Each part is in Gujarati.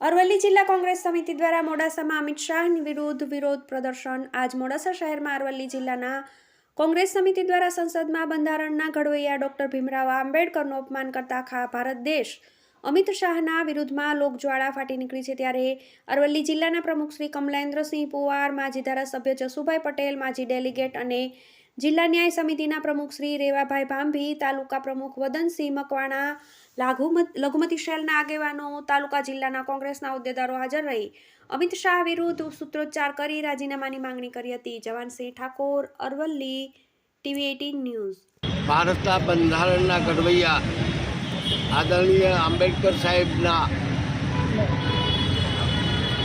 અરવલ્લી જિલ્લા કોંગ્રેસ સમિતિ દ્વારા મોડાસામાં અમિત શાહની વિરુદ્ધ વિરોધ પ્રદર્શન. આજ મોડાસા શહેરમાં અરવલ્લી જિલ્લાના કોંગ્રેસ સમિતિ દ્વારા સંસદમાં બંધારણના ઘડવૈયા ડોક્ટર ભીમરાવ આંબેડકરનું અપમાન કરતા ખા ભારત દેશ અમિત શાહના વિરુદ્ધમાં લોકજ્વાળા ફાટી નીકળી છે ત્યારે અરવલ્લી જિલ્લાના પ્રમુખ શ્રી કમલેન્દ્રસિંહ પુવાર, માજી ધારાસભ્ય જસુભાઈ પટેલ, માજી ડેલિગેટ અને જિલ્લા ન્યાય સમિતિના પ્રમુખ શ્રી રેવાભાઈ ભાંભી, તાલુકા પ્રમુખ વદનસિંહ મકવાણા, લાઘુમત શેલના આગેવાનો, તાલુકા જિલ્લાના કોંગ્રેસના હોદ્દેદારો હાજર રહી. અમિત શાહ વિરુદ્ધ સૂત્રોચ્ચાર કરી રાજીનામાની માંગણી કરી હતી. Jawansinh Thakor, Aravalli, TV eighteen news. ભારતના બંધારણના ઘડવૈયા આદરણીય આંબેડકર સાહેબના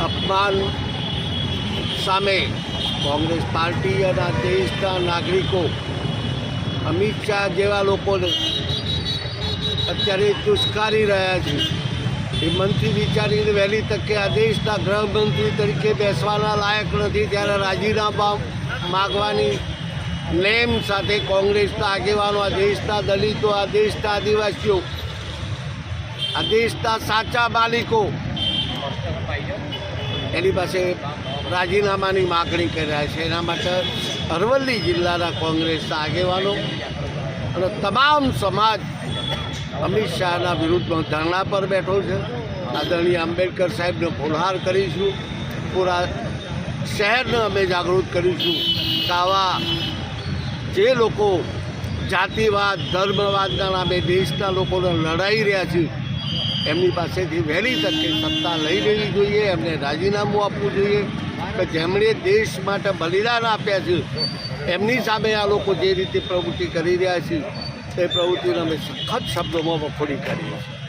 અપમાન સામે કોંગ્રેસ પાર્ટી અને દેશના નાગરિકો, અમિત શાહ જેવા લોકોને અત્યારે દુષ્કારી રહ્યા છે. એ મંત્રી વિચારીને વહેલી તકે આ દેશના ગૃહમંત્રી તરીકે બેસવાના લાયક નથી. ત્યારે રાજીનામા માગવાની નેમ સાથે કોંગ્રેસના આગેવાનો, આ દેશના દલિતો, આ દેશના આદિવાસીઓ, આ દેશના સાચા માલિકો એની પાસે રાજીનામાની માગણી કર્યા છે. એના માટે અરવલ્લી જિલ્લાના કોંગ્રેસના આગેવાનો અને તમામ સમાજ અમિત શાહના વિરુદ્ધમાં ધરણા પર બેઠો છે. આદરણીય આંબેડકર સાહેબનો પુરહાર કરીશું. પૂરા શહેરને અમે જાગૃત કરીશું કાવા જે લોકો જાતિવાદ, ધર્મવાદના નામે દેશના લોકોને લડાઈ રહ્યા છે એમની પાસેથી વહેલી તકે સત્તા લઈ લેવી જોઈએ, એમને રાજીનામું આપવું જોઈએ કે જેમણે દેશ માટે બલિદાન આપ્યા છે, એમની સામે આ લોકો જે રીતે પ્રવૃત્તિ કરી રહ્યા છે, એ પ્રવૃત્તિને અમે સખત શબ્દોમાં વખોડી કાઢીએ છીએ